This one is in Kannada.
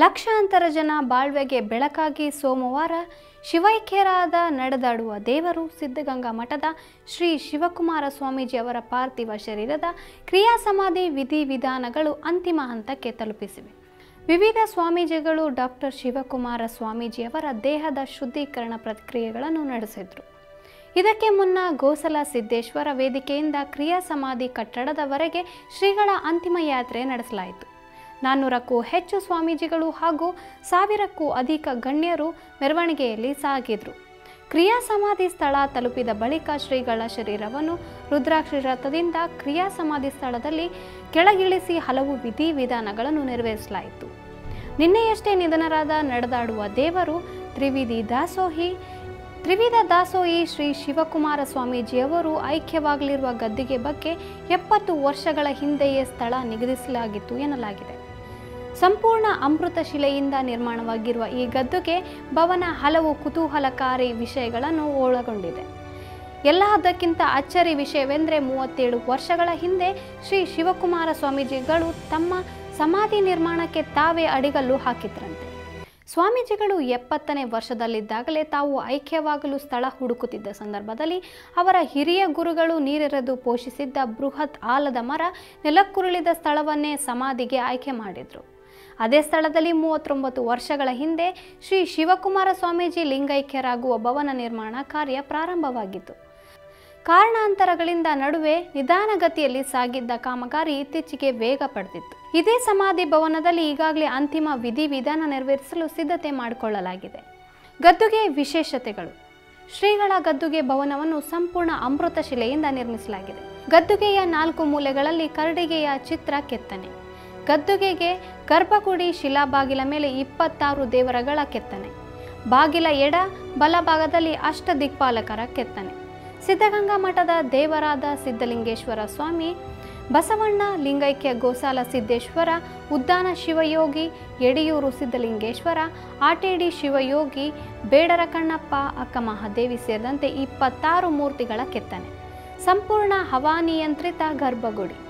ಲಕ್ಷಾಂತರ ಜನ ಬಾಳ್ವೆಗೆ ಬೆಳಕಾಗಿ ಸೋಮವಾರ ಶಿವೈಕ್ಯರಾದ ನಡೆದಾಡುವ ದೇವರು ಸಿದ್ಧಗಂಗಾ ಮಠದ ಶ್ರೀ ಶಿವಕುಮಾರ ಸ್ವಾಮೀಜಿ ಅವರ ಪಾರ್ಥಿವ ಶರೀರದ ಕ್ರಿಯಾ ಸಮಾಧಿ ವಿಧಿವಿಧಾನಗಳು ಅಂತಿಮ ಹಂತಕ್ಕೆ ತಲುಪಿಸಿವೆ. ವಿವಿಧ ಸ್ವಾಮೀಜಿಗಳು ಡಾಕ್ಟರ್ ಶಿವಕುಮಾರ ಸ್ವಾಮೀಜಿಯವರ ದೇಹದ ಶುದ್ಧೀಕರಣ ಪ್ರಕ್ರಿಯೆಗಳನ್ನು ನಡೆಸಿದರು. ಇದಕ್ಕೆ ಮುನ್ನ ಗೋಸಲ ಸಿದ್ದೇಶ್ವರ ವೇದಿಕೆಯಿಂದ ಕ್ರಿಯಾ ಸಮಾಧಿ ಕಟ್ಟಡದವರೆಗೆ ಶ್ರೀಗಳ ಅಂತಿಮ ಯಾತ್ರೆ ನಡೆಸಲಾಯಿತು. ನಾನ್ನೂರಕ್ಕೂ ಹೆಚ್ಚು ಸ್ವಾಮೀಜಿಗಳು ಹಾಗೂ ಸಾವಿರಕ್ಕೂ ಅಧಿಕ ಗಣ್ಯರು ಮೆರವಣಿಗೆಯಲ್ಲಿ ಸಾಗಿದ್ರು. ಕ್ರಿಯಾ ಸಮಾಧಿ ಸ್ಥಳ ತಲುಪಿದ ಬಳಿಕ ಶ್ರೀಗಳ ಶರೀರವನ್ನು ರುದ್ರಾಕ್ಷಿ ರಥದಿಂದ ಕ್ರಿಯಾ ಸಮಾಧಿ ಸ್ಥಳದಲ್ಲಿ ಕೆಳಗಿಳಿಸಿ ಹಲವು ವಿಧಿವಿಧಾನಗಳನ್ನು ನೆರವೇರಿಸಲಾಯಿತು. ನಿನ್ನೆಯಷ್ಟೇ ನಿಧನರಾದ ನಡೆದಾಡುವ ದೇವರು ತ್ರಿವಿಧಿ ದಾಸೋಹಿ, ತ್ರಿವಿಧ ದಾಸೋಹಿ ಶ್ರೀ ಶಿವಕುಮಾರ ಸ್ವಾಮೀಜಿಯವರು ಐಕ್ಯವಾಗಲಿರುವ ಗದ್ದಿಗೆ ಬಗ್ಗೆ ಎಪ್ಪತ್ತು ವರ್ಷಗಳ ಹಿಂದೆಯೇ ಸ್ಥಳ ನಿಗದಿಸಲಾಗಿತ್ತು ಎನ್ನಲಾಗಿದೆ. ಸಂಪೂರ್ಣ ಅಮೃತ ಶಿಲೆಯಿಂದ ನಿರ್ಮಾಣವಾಗಿರುವ ಈ ಗದ್ದುಗೆ ಭವನ ಹಲವು ಕುತೂಹಲಕಾರಿ ವಿಷಯಗಳನ್ನು ಒಳಗೊಂಡಿದೆ. ಎಲ್ಲದಕ್ಕಿಂತ ಅಚ್ಚರಿ ವಿಷಯವೆಂದರೆ ಮೂವತ್ತೇಳು ವರ್ಷಗಳ ಹಿಂದೆ ಶ್ರೀ ಶಿವಕುಮಾರ ಸ್ವಾಮೀಜಿಗಳು ತಮ್ಮ ಸಮಾಧಿ ನಿರ್ಮಾಣಕ್ಕೆ ತಾವೇ ಅಡಿಗಲ್ಲು ಹಾಕಿದ್ರಂತೆ. ಸ್ವಾಮೀಜಿಗಳು ಎಪ್ಪತ್ತನೇ ವರ್ಷದಲ್ಲಿದ್ದಾಗಲೇ ತಾವು ಐಕ್ಯವಾಗಲು ಸ್ಥಳ ಹುಡುಕುತ್ತಿದ್ದ ಸಂದರ್ಭದಲ್ಲಿ ಅವರ ಹಿರಿಯ ಗುರುಗಳು ನೀರೆರೆದು ಪೋಷಿಸಿದ್ದ ಬೃಹತ್ ಆಲದ ಮರ ನೆಲಕ್ಕುರುಳಿದ ಸ್ಥಳವನ್ನೇ ಸಮಾಧಿಗೆ ಆಯ್ಕೆ ಮಾಡಿದರು. ಅದೇ ಸ್ಥಳದಲ್ಲಿ ಮೂವತ್ತೊಂಬತ್ತು ವರ್ಷಗಳ ಹಿಂದೆ ಶ್ರೀ ಶಿವಕುಮಾರ ಸ್ವಾಮೀಜಿ ಲಿಂಗೈಕ್ಯರಾಗುವ ಭವನ ನಿರ್ಮಾಣ ಕಾರ್ಯ ಪ್ರಾರಂಭವಾಗಿತ್ತು. ಕಾರಣಾಂತರಗಳಿಂದ ನಡುವೆ ನಿಧಾನಗತಿಯಲ್ಲಿ ಸಾಗಿದ್ದ ಕಾಮಗಾರಿ ಇತ್ತೀಚೆಗೆ ವೇಗ ಪಡೆದಿತ್ತು. ಇದೇ ಸಮಾಧಿ ಭವನದಲ್ಲಿ ಈಗಾಗಲೇ ಅಂತಿಮ ವಿಧಿವಿಧಾನ ನೆರವೇರಿಸಲು ಸಿದ್ಧತೆ ಮಾಡಿಕೊಳ್ಳಲಾಗಿದೆ. ಗದ್ದುಗೆ ವಿಶೇಷತೆಗಳು. ಶ್ರೀಗಳ ಗದ್ದುಗೆ ಭವನವನ್ನು ಸಂಪೂರ್ಣ ಅಮೃತ ಶಿಲೆಯಿಂದ ನಿರ್ಮಿಸಲಾಗಿದೆ. ಗದ್ದುಗೆಯ ನಾಲ್ಕು ಮೂಲೆಗಳಲ್ಲಿ ಕರಡಿಗೆಯ ಚಿತ್ರ ಕೆತ್ತನೆ. ಗದ್ದುಗೆಗೆ ಗರ್ಭಗುಡಿ ಶಿಲಾಬಾಗಿಲ ಮೇಲೆ ಇಪ್ಪತ್ತಾರು ದೇವರಗಳ ಕೆತ್ತನೆ. ಬಾಗಿಲ ಎಡ ಬಲಭಾಗದಲ್ಲಿ ಅಷ್ಟ ದಿಕ್ಪಾಲಕರ ಕೆತ್ತನೆ. ಸಿದ್ಧಗಂಗಾ ಮಠದ ದೇವರಾದ ಸಿದ್ಧಲಿಂಗೇಶ್ವರ ಸ್ವಾಮಿ, ಬಸವಣ್ಣ ಲಿಂಗೈಕ್ಯ ಗೋಸಾಲ ಸಿದ್ದೇಶ್ವರ, ಉದ್ದಾನ ಶಿವಯೋಗಿ ಯಡಿಯೂರು ಸಿದ್ಧಲಿಂಗೇಶ್ವರ ಆಟೇಡಿ ಶಿವಯೋಗಿ, ಬೇಡರ ಕಣ್ಣಪ್ಪ, ಅಕ್ಕ ಮಹಾದೇವಿ ಸೇರಿದಂತೆ ಇಪ್ಪತ್ತಾರು ಮೂರ್ತಿಗಳ ಕೆತ್ತನೆ. ಸಂಪೂರ್ಣ ಹವಾನಿಯಂತ್ರಿತ ಗರ್ಭಗುಡಿ.